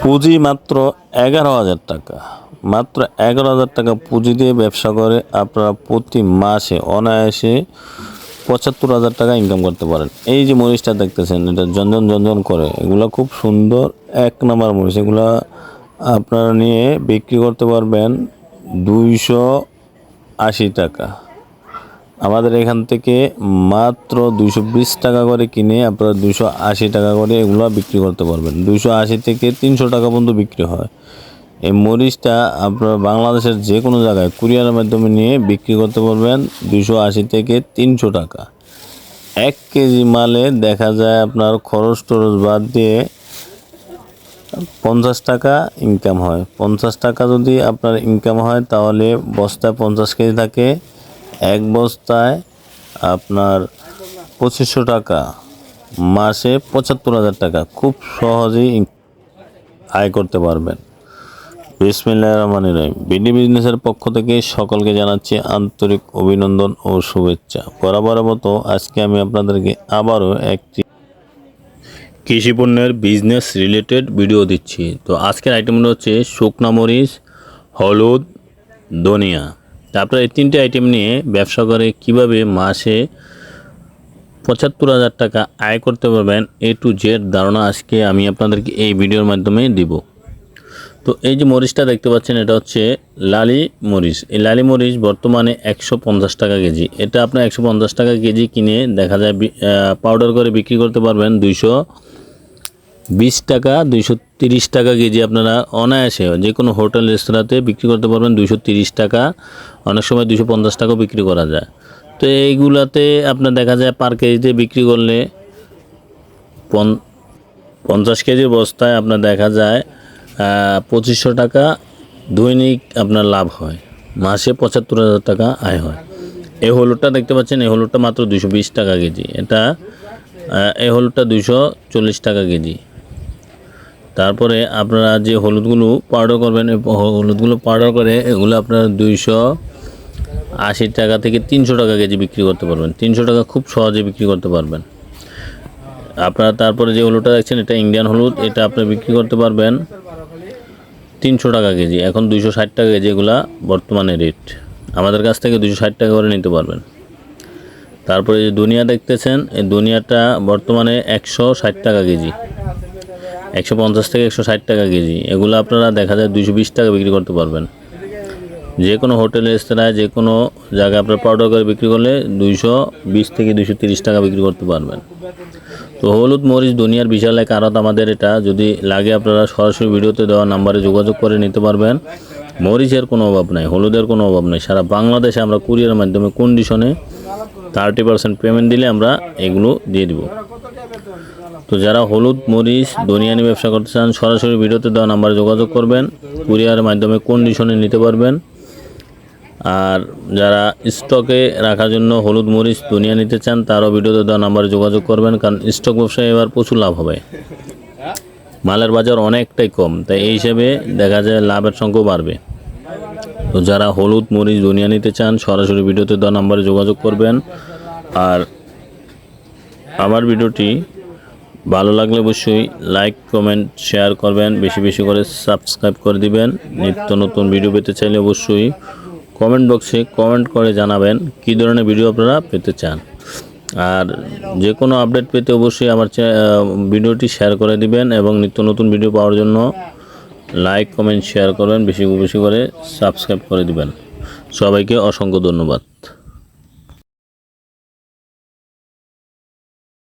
পুঁজি মাত্র এগারো হাজার টাকা। মাত্র এগারো হাজার টাকা পুঁজি দিয়ে ব্যবসা করে আপনারা প্রতি মাসে অনায়াসে পঁচাত্তর হাজার টাকা ইনকাম করতে পারেন। এই যে মরিচটা দেখতেছেন, এটা জঞ্জন জঞ্জন করে। এগুলো খুব সুন্দর এক নম্বর মরিচ। এগুলো আপনারা নিয়ে বিক্রি করতে পারবেন দুইশো আশি টাকা। আমাদের এখান থেকে মাত্র দুইশো বিশ টাকা করে কিনে আপনারা আশি টাকা করে এগুলো বিক্রি করতে পারবেন। দুইশো আশি থেকে তিনশো টাকা পর্যন্ত বিক্রি হয়। এই মরিচটা আপনারা বাংলাদেশের যে কোনো জায়গায় কুরিয়ারের মাধ্যমে নিয়ে বিক্রি করতে পারবেন দুইশো আশি থেকে তিনশো টাকা। এক কেজি মালে দেখা যায় আপনার খরচ টরচ বাদ দিয়ে পঞ্চাশ টাকা ইনকাম হয়। পঞ্চাশ টাকা যদি আপনার ইনকাম হয় তাহলে বস্তায় পঞ্চাশ কেজি থাকে। এক বস্তায় আপনার পঁচিশশো টাকা, মাসে পঁচাত্তর হাজার টাকা। খুব সহজেই আয় করতে পারবেন। বিসমিল্লাহ রহমান রহিম। বিডি বিজনেসের পক্ষ থেকে সকলকে জানাচ্ছি আন্তরিক অভিনন্দন ও শুভেচ্ছা। বরাবরের মতো আজকে আমি আপনাদেরকে আবারও একটি কৃষি পণ্যের বিজনেস রিলেটেড ভিডিও দিচ্ছি। তো আজকের আইটেমগুলো হচ্ছে শুকনা মরিচ, হলুদ, ধনিয়া। তারপরে এই তিনটে আইটেম নিয়ে ব্যবসা করে কীভাবে মাসে পঁচাত্তর হাজার টাকা আয় করতে পারবেন এ টু জেড ধারণা আজকে আমি আপনাদেরকে এই ভিডিওর মাধ্যমে দিব। তো এই যে মরিচটা দেখতে পাচ্ছেন, এটা হচ্ছে লালি মরিচ। এই লালি মরিচ বর্তমানে একশো পঞ্চাশ টাকা কেজি। এটা আপনার একশো পঞ্চাশ টাকা কেজি কিনে দেখা যায় পাউডার করে বিক্রি করতে পারবেন দুইশো বিশ টাকা, দুইশো তিরিশ টাকা কেজি আপনারা অনায়াসে যে কোনো হোটেল, রেস্তোরাঁতে বিক্রি করতে পারবেন দুইশো তিরিশ টাকা। অনেক সময় দুইশো পঞ্চাশ টাকাও বিক্রি করা যায়। তো এইগুলাতে আপনার দেখা যায় পার কেজিতে বিক্রি করলে পঞ্চাশ কেজির বস্তায় আপনার দেখা যায় পঁচিশশো টাকা দৈনিক আপনার লাভ হয়। মাসে পঁচাত্তর হাজার টাকা আয় হয়। এই হলুদটা দেখতে পাচ্ছেন এই হলুদটা মাত্র দুশো বিশ টাকা কেজি। এটা এই হলুদটা দুশো চল্লিশ টাকা কেজি। তারপরে আপনারা যে হলুদগুলো পাউডার করবেন হলুদগুলো পাউডার করে এগুলো আপনারা দুইশো আশি টাকা থেকে তিনশো টাকা কেজি বিক্রি করতে পারবেন। তিনশো টাকা খুব সহজে বিক্রি করতে পারবেন। আপনারা তারপরে যে হলুদটা দেখছেন, এটা ইন্ডিয়ান হলুদ, এটা আপনি বিক্রি করতে পারবেন তিনশো টাকা কেজি। এখন দুইশো ষাট টাকা কেজি এগুলা বর্তমানে রেট আমাদের কাছ থেকে দুশো ষাট টাকা করে নিতে পারবেন। তারপরে যে দুনিয়া দেখতেছেন, এই দুনিয়াটা বর্তমানে একশো ষাট টাকা কেজি। একশো পঞ্চাশ থেকে একশো ষাট টাকা কেজি। এগুলো আপনারা দেখা যায় দুশো বিশ টাকা বিক্রি করতে পারবেন। যে কোনো হোটেল, রেস্তোরাঁয়, যে কোনো জায়গায় আপনার পাউডার করে বিক্রি করলে দুইশো বিশ থেকে দুশো তিরিশ টাকা বিক্রি করতে পারবেন। তো হলুদ মরিচ, দুনিয়ার বিশাল এক আড়ত আমাদের এটা। যদি লাগে আপনারা সরাসরি ভিডিওতে দেওয়া নাম্বারে যোগাযোগ করে নিতে পারবেন। মরিচের কোনো অভাব নাই, হলুদের কোনো অভাব নাই। সারা বাংলাদেশে আমরা কুরিয়ার মাধ্যমে কন্ডিশনে থার্টি পার্সেন্ট পেমেন্ট দিলে আমরা এগুলো দিয়ে দিব। তো যারা হলুদ, মরিচ, ধনিয়া নিয়ে ব্যবসা করতে চান, সরাসরি ভিডিওতে দেওয়া নাম্বারে যোগাযোগ করবেন। কুরিয়ারের মাধ্যমে কন্ডিশনে নিতে পারবেন। আর যারা স্টকে রাখার জন্য হলুদ, মরিচ দুনিয়া নিতে চান, তারও ভিডিওতে দেওয়া নাম্বারে যোগাযোগ করবেন, কারণ স্টক ব্যবসায় এবার প্রচুর লাভ হবে। মালের বাজার অনেকটাই কম, তাই এই হিসেবে দেখা যায় লাভের সংখ্যাও বাড়বে। তো যারা হলুদ, মরিচ দুনিয়া নিতে চান, সরাসরি ভিডিওতে দেওয়া নাম্বারে যোগাযোগ করবেন। আর আমার ভিডিওটি ভালো লাগলে অবশ্যই লাইক কমেন্ট শেয়ার করবেন। বেশি বেশি করে সাবস্ক্রাইব করে দিবেন। নিত্য নতুন ভিডিও পেতে চাইলে অবশ্যই কমেন্ট বক্সে কমেন্ট করে জানাবেন কী ধরনের ভিডিও আপনারা পেতে চান। আর যে কোনো আপডেট পেতে অবশ্যই আমার ভিডিওটি শেয়ার করে দিবেন এবং নিত্য নতুন ভিডিও পাওয়ার জন্য লাইক কমেন্ট শেয়ার করবেন। বেশি বেশি করে সাবস্ক্রাইব করে দিবেন। সবাইকে অসংখ্য ধন্যবাদ।